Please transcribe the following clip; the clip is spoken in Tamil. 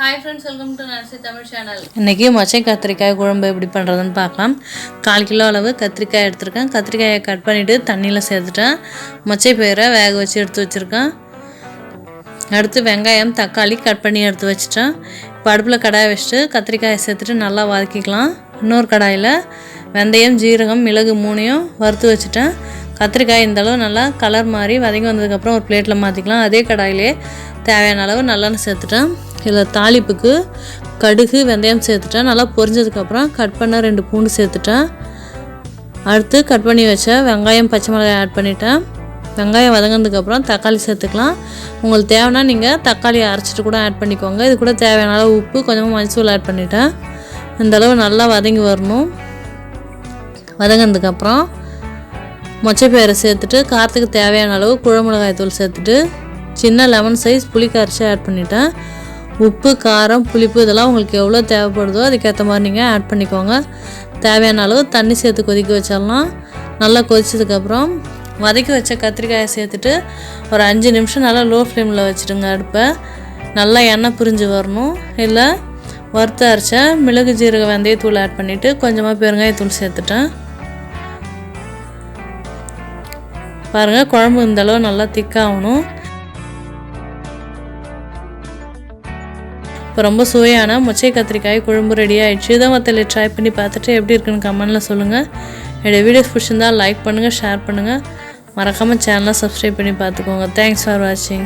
Hi friends welcome to Narsi Tamil channel இன்றைக்கி மொச்சை கத்திரிக்காய் குழம்பு எப்படி பண்ணுறதுன்னு பார்க்கலாம். கால் கிலோ அளவு கத்திரிக்காய் எடுத்திருக்கேன். கத்திரிக்காயை கட் பண்ணிவிட்டு தண்ணியில் சேர்த்துட்டேன். மொச்சை பயிரை வேக வச்சு எடுத்து வச்சுருக்கேன். அடுத்து வெங்காயம் தக்காளி கட் பண்ணி எடுத்து வச்சுட்டேன். இப்போ அடுப்பில் கடாயை வச்சுட்டு கத்திரிக்காயை சேர்த்துட்டு நல்லா வதக்கிக்கலாம். இன்னொரு கடாயில் வெந்தயம் ஜீரகம் மிளகு மூணையும் வறுத்து வச்சுட்டேன். கத்திரிக்காய் இந்த அளவு நல்லா கலர் மாதிரி வதங்கி வந்ததுக்கப்புறம் ஒரு பிளேட்டில் மாற்றிக்கலாம் அதே கடாயிலே தேவையான அளவு நல்லெண்ணெய் சேர்த்துட்டேன். இதில் தாளிப்புக்கு கடுகு வெந்தயம் சேர்த்துட்டேன். நல்லா பொரிஞ்சதுக்கப்புறம் கட் பண்ண ரெண்டு பூண்டு சேர்த்துட்டேன். அடுத்து கட் பண்ணி வச்ச வெங்காயம் பச்சை மிளகாய் ஆட் பண்ணிட்டேன். வெங்காயம் வதங்கினதுக்கப்புறம் தக்காளி சேர்த்துக்கலாம். உங்களுக்கு தேவைன்னா நீங்கள் தக்காளி அரைச்சிட்டு கூட ஆட் பண்ணிக்கோங்க. இது கூட தேவையான அளவு உப்பு கொஞ்சமாக மஞ்சள் ஆட் பண்ணிட்டேன். இந்த அளவு நல்லா வதங்கி வரணும். வதங்கினதுக்கப்புறம் மொச்சப்பயிரை சேர்த்துட்டு காரத்துக்கு தேவையான அளவு குழமிளகாய் தூள் சேர்த்துட்டு சின்ன லெமன் சைஸ் புளி கரைச்சி ஆட் பண்ணிட்டேன். உப்பு காரம் புளிப்பு இதெல்லாம் உங்களுக்கு எவ்வளோ தேவைப்படுதோ அதுக்கேற்ற மாதிரி நீங்கள் ஆட் பண்ணிக்கோங்க. தேவையான அளவு தண்ணி சேர்த்து கொதிக்க வச்சிடலாம். நல்லா கொதிச்சதுக்கப்புறம் வதக்கி வச்ச கத்திரிக்காயை சேர்த்துட்டு ஒரு அஞ்சு நிமிஷம் நல்லா லோ ஃப்ளேமில் வச்சுடுங்க அடுப்பை. நல்லா எண்ணெய் பிரிஞ்சு வரணும். இல்லை வறுத்து அரைச்ச மிளகு ஜீரக வெந்தயத்தூள் ஆட் பண்ணிவிட்டு கொஞ்சமாக பெருங்காயத்தூள் சேர்த்துட்டேன். பாருங்கள் குழம்பு இந்தளவு நல்லா திக்காகணும் இப்போ ரொம்ப சுவையான மொச்சை கத்திரிக்காய் குழம்பு ரெடி ஆகிடுச்சு இதை மற்ற ட்ரை பண்ணி பார்த்துட்டு எப்படி இருக்குன்னு கமெண்டில் சொல்லுங்கள் என்னுடைய வீடியோஸ் பிடிச்சிருந்தால் லைக் பண்ணுங்கள் ஷேர் பண்ணுங்கள் மறக்காமல் சேனலை சப்ஸ்கிரைப் பண்ணி பார்த்துக்கோங்க. தேங்க்ஸ் ஃபார் வாட்சிங்